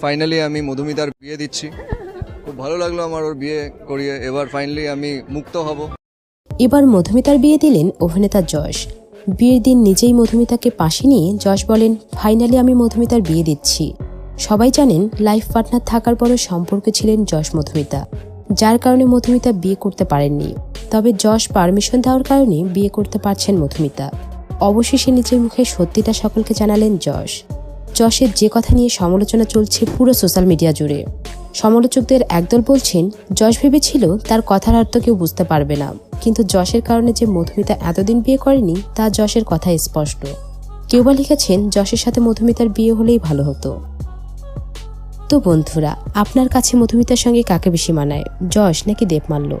Finally আমি মধুমিতার বিয়ে দিচ্ছি। খুব ভালো লাগল আমার ওর বিয়ে করিয়ে। এবার ফাইনালি আমি মুক্ত হব। এবার মধুমিতার বিয়ে দিলেন অভিনেতা যশ। বিয়ের দিন নিজেই মধুমিতাকে পাশে নিয়ে যশ বলেন ফাইনালি আমি মধুমিতার বিয়ে দিচ্ছি। সবাই জানেন লাইফ পার্টনার থাকার পরও সম্পর্কে ছিলেন যশ মধুমিতা। যার কারণে মধুমিতা বিয়ে করতে পারেননি। তবে যশ পারমিশন দেওয়ার কারণে বিয়ে করতে পারছেন মধুমিতা। অবশেষে নিজের মুখে সত্যিটা সকলকে জানালেন যশ। যশের যে কথা নিয়ে সমালোচনা চলছে পুরো সোশ্যাল মিডিয়া জুড়ে। সমালোচকদের একদল বলছেন, যশ ভেবেছিল তার কথার অর্থ কেউ বুঝতে পারবে না। কিন্তু যশের কারণে যে মধুমিতা এতদিন বিয়ে করেনি, তা যশের কথা স্পষ্ট। কেউ বা লিখেছেন, যশের সাথে মধুমিতার বিয়ে হলেই ভালো হতো। তো বন্ধুরা, আপনার কাছে মধুমিতার সঙ্গে কাকে বেশি মানায়? যশ নাকি দেবমাল্য